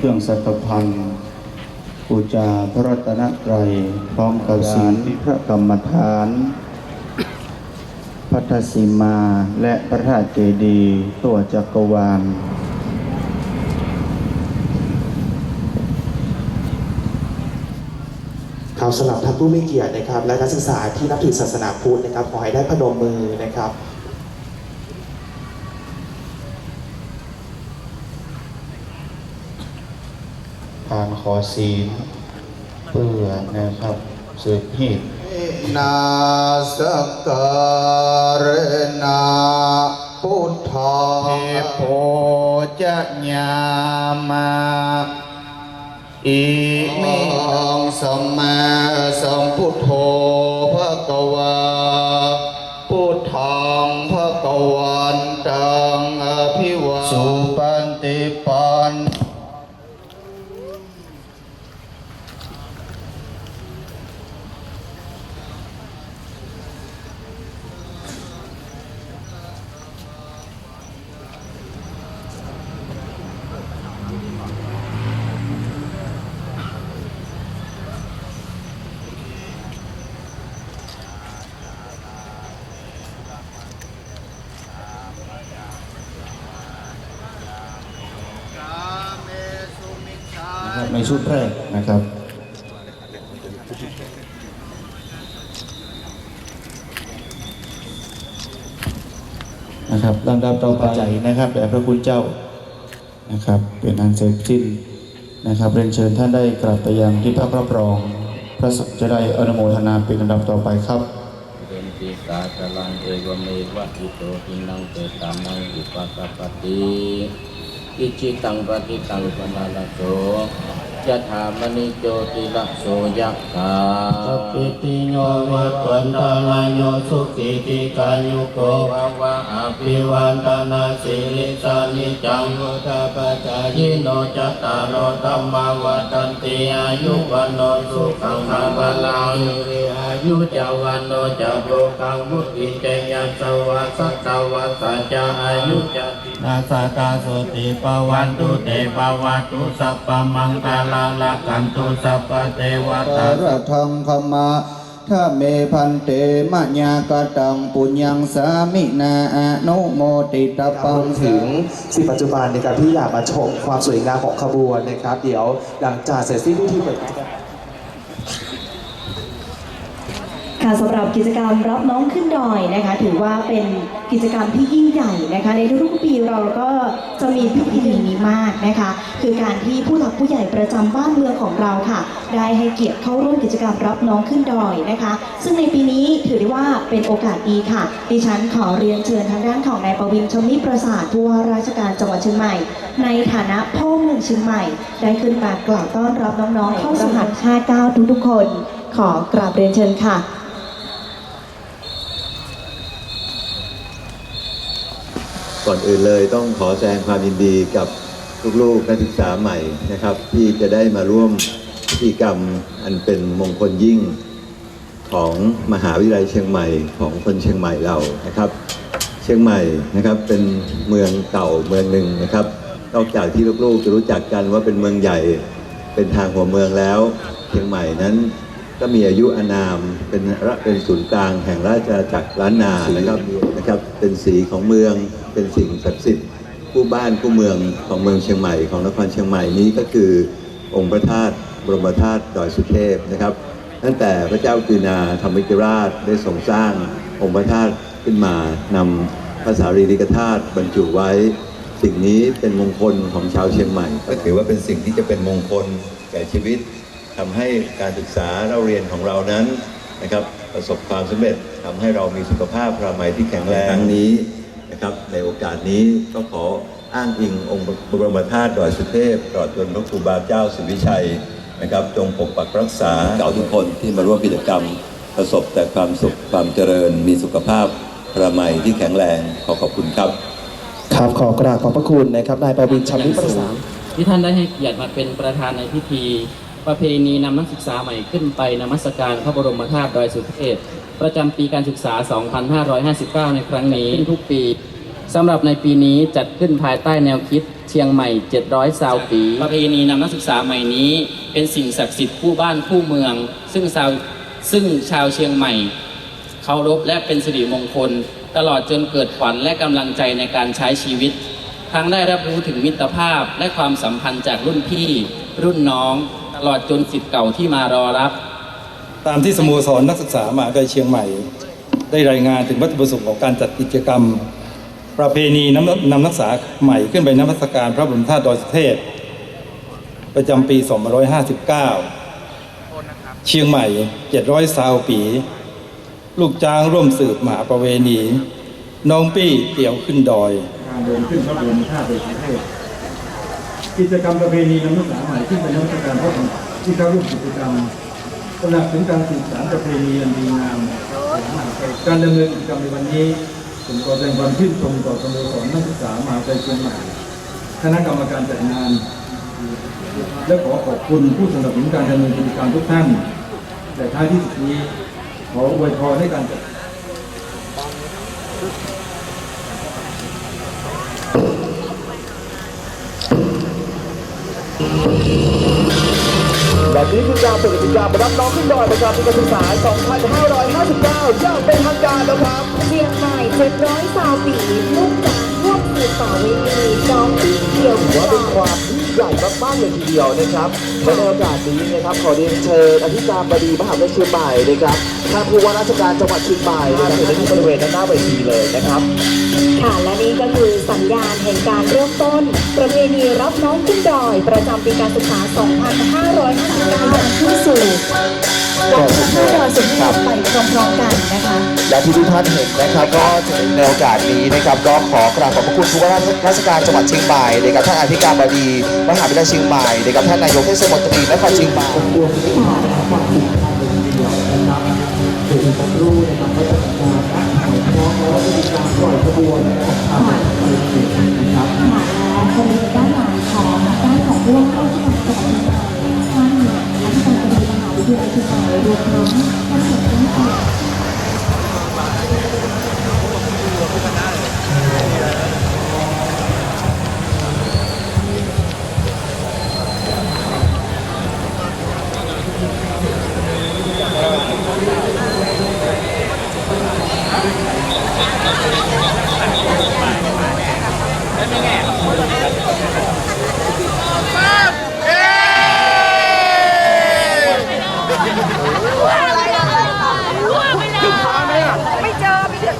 เครื่องสักพันธ์บูชาพระรัตนตรัยพร้อมกับศีลพระกรรมฐานพัทธสีมาและพระธาตุเจดีย์ตัวจักรวาลครับสำหรับท่านผู้มีเกียรตินะครับ และนักศึกษาที่นับถือศาสนาพุทธนะครับขอให้ได้พนมมือนะครับ การขอศีลเพื่อนะครับสืบเหตุนาสการนาพุทธาโพจะญามาอิมิมิงสัมมาสัมพุทโธภะคะวาพุทธังภะคะวันตังอภิวาสุปันติปัน ในชุดแรกนะครับนะครับลำดับต่อไปนะครับแด่พระคุณเจ้านะครับเป็นอันเสร็จสิ้นนะครับเรียนเชิญท่านได้กลับไปยังที่พักรับรอง พระสงฆ์จะได้อนุโมทนาเป็นลำดับต่อไปครับเรนติสาสลังเอวเมวะอิโตทินังเตตานังอุปกปติ อิจิตั งปฏิตังปนาลโสยะถามณิโจติละโสยะถาสัพพิติโยวิปันตรายโยสุขิติกายุโกภาวะอภิวันตนาสิริสานิจังโยทาปัจจายิโนจัตตารโอธรรมวัฏันติอายุวันโนสุขังภาพลังริอายุจาวันโนจะโลกังมุติเจยัสวัสสัตวัสสัจจาอายุจตินาสกาสุติปวันตุเตปวัตตุสัพพมังคาลาลกันตุสัพเทวตารทังขมาถ้าเมพันเตมะญากตังปุญญังสามินาอนุโมติตรปังถึงสิปัจจุบันในการที่อยากมาชมความสวยงามของขบวนนะครับ เดี๋ยวหลังจากเสร็จสิ้นพิธีเปิดกิจกรรม ค่ะสำหรับกิจกรรมรับน้องขึ้นดอยนะคะ ถือว่าเป็นกิจกรรมที่ยิ่งใหญ่นะคะ ในทุกๆปีเราก็จะมีพิธีนี้มากนะคะ คือการที่ผู้หลักผู้ใหญ่ประจำบ้านเมืองของเราค่ะ ได้ให้เกียรติเข้าร่วมกิจกรรมรับน้องขึ้นดอยนะคะ ซึ่งในปีนี้ถือได้ว่าเป็นโอกาสดีค่ะ ดิฉันขอเรียนเชิญทางด้านของนายประวินชมนิประสาทผู้ว่าราชการจังหวัดเชียงใหม่ ในฐานะพ่อเมืองเชียงใหม่ ได้ขึ้นมากล่าวต้อนรับน้องๆเข้าสู่รหัส59ทุกๆคน ขอกราบเรียนเชิญค่ะ ก่อนอื่นเลยต้องขอแสดงความยินดีกับลูกๆนักศึกษาใหม่นะครับ ที่จะได้มาร่วมพิธีกรรมอันเป็นมงคลยิ่งของมหาวิทยาลัยเชียงใหม่ของคนเชียงใหม่เรานะครับ เชียงใหม่นะครับเป็นเมืองเก่าเมืองหนึ่งนะครับนอกจากที่ลูกๆจะรู้จักกันว่าเป็นเมืองใหญ่เป็นทางหัวเมืองแล้ว เชียงใหม่นั้นก็มีอายุอานามเป็นระเป็นศูนย์กลางแห่งราชอาณาจักรล้านนานะครับนะครับ เป็นสีของเมือง เป็นสิ่งศักดิ์สิทธิ์ผู้บ้านผู้เมืองของเมืองเชียงใหม่ของนครเชียงใหม่นี้ก็คือองค์พระธาตุบรมธาตุดอยสุเทพนะครับ ตั้งแต่พระเจ้ากือนาธรรมิกราชได้ทรงสร้างองค์พระธาตุขึ้นมานำพระสารีริกธาตุบรรจุไว้ สิ่งนี้เป็นมงคลของชาวเชียงใหม่ ก็ถือว่าเป็นสิ่งที่จะเป็นมงคลแก่ชีวิตทำให้การศึกษาเราเรียนของเรานั้นนะครับประสบความสำเร็จทำให้เรามีสุขภาพพระมัยที่แข็งแรงนี้ นะครับ ในโอกาสนี้ก็ขออ้างอิงองค์บรมธาตุดอยสุเทพตลอดจนพระครูบาเจ้าสุวิชัยนะครับ จงปกปักรักษาเก่าทุกคนที่มาร่วมกิจกรรม ประสบแต่ความสุขความเจริญ มีสุขภาพพระมัยที่แข็งแรงขอขอบคุณครับ ครับขอกราบขอบพระคุณนะครับนายประวินชำนิประสานที่ท่านได้ให้เกียรติมาเป็นประธานในพิธี ประเพณีนำนักศึกษาใหม่ขึ้นไปนมัสการพระบรมธาตุดอยสุเทพ ประจำปีการศึกษา 2559 ในครั้งนี้ทุกปีสำหรับในปีนี้จัดขึ้นภายใต้แนวคิดเชียงใหม่ 700 ซาวปี ประเพณีนำนักศึกษาใหม่นี้ เป็นสิ่งศักดิ์สิทธิ์คู่บ้านคู่เมือง ซึ่งชาวซึ่งชาวเชียงใหม่เคารพและเป็นสิริมงคล ตลอดจนเกิดขวัญและกำลังใจในการใช้ชีวิต ทั้งได้รับรู้ถึงมิตรภาพและความสัมพันธ์จากรุ่นพี่ รุ่นน้อง ตลอดจนสิทธิ์เก่าที่มารอรับ ตามที่สโมสรนักศึกษามหาวิทยาลัยเชียงใหม่ ได้รายงานถึงวัตถุประสงค์ของการจัดกิจกรรม ประเพณีนำนำนักศึกษาใหม่ขึ้นไปนมัสการพระบรมธาตุดอยสุเทพประจำปี 2559 เชียงใหม่ 700ซาวปี ลูกจ้างร่วมสืบมหาประเวณี น้องปี้เตี่ยวขึ้นดอยการเดินขึ้นพระบรมธาตุโดยสุเทพกิจกรรมประเพณีนำนักศึกษาใหม่ที่เป็นนักศึกษาพระองค์ที่เข้าร่วมกิจกรรม หนักถึงการสืบสานประเพณีอันดีงามการดำเนินกิจกรรมในวันนี้ผมขอแสดงความชื่นชมต่อสโมสรนักศึกษามหาวิทยาลัยเชียงใหม่คณะกรรมการจัดงาน และขอขอบคุณผู้สนับสนุนการดำเนินกิจกรรมทุกท่าน แต่ท้ายที่สุดนี้ขออวยพรให้การจัด และนี่คือการเปิดกิจกรรมรับน้องขึ้นดอยประจำปีการศึกษา 2559อย่างเป็นทางการแล้วครับ เชียงใหม่700สาวปีลูกจากร่วม สืบต่อเวทีน้องที่เกี่ยวถือว่าเป็นความยิ่งใหญ่มากๆเลยทีเดียวนะครับและในโอกาสนี้นะครับขอเรียนเชิญอธิการบดีมหาวิทยาลัยเชียงใหม่นะครับท่านผู้ว่าราชการจังหวัดเชียงใหม่นะครับอยู่ที่บริเวณด้านหน้าเวทีเลยนะครับค่ะและนี่ก็คือสัญญาณแห่งการเริ่มต้น ประเพณีรับน้องขึ้นดอย ประจำปีการศึกษา 2559ขึ้นสู่ วันที่5ดอยสุเทพไปพร้อมๆกันนะคะ และที่ทุกท่านเห็นนะครับก็ในโอกาสนี้นะครับก็ขอกราบขอบพระคุณผู้ว่าราชการจังหวัดเชียงใหม่นะครับท่านอธิการบดีมหาวิทยาลัยเชียงใหม่นะครับท่านนายกเทศมนตรีนครเชียงใหม่บ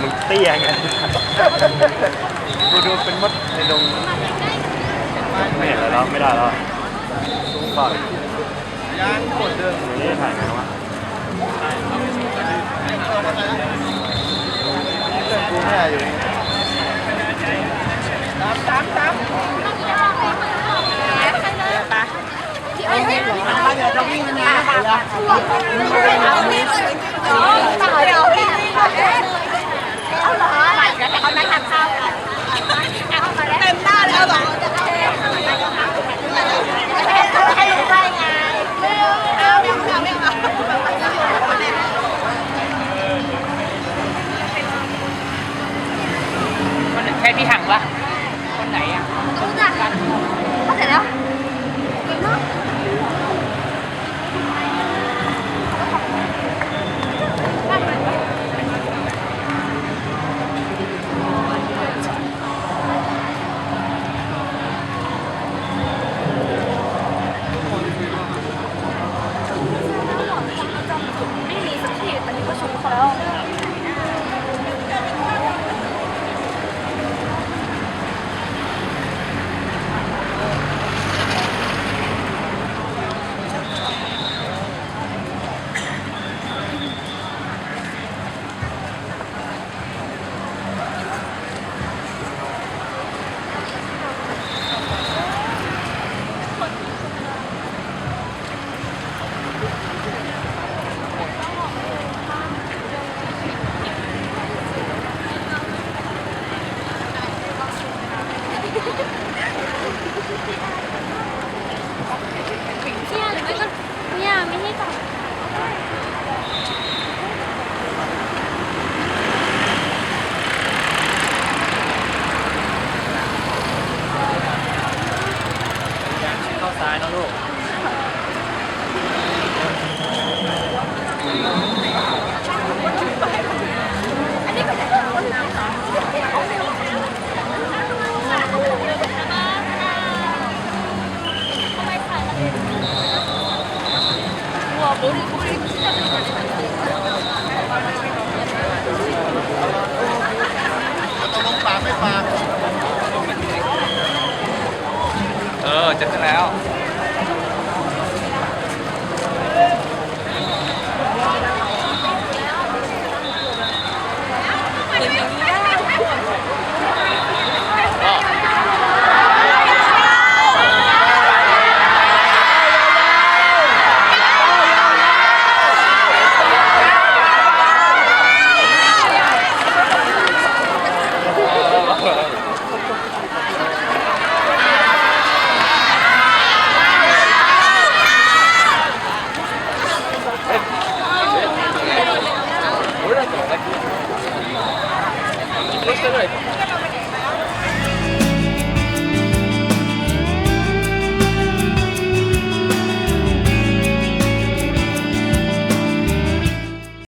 มึงเตี้ยไงดูดูเป็นมดใช่เห็นแล้วไม่ได้แล้วย่างคนเดินถ่ายเลยวะดูแม่อยู่นี่ซ้ำซ้ำ เออเจอกันแล้ว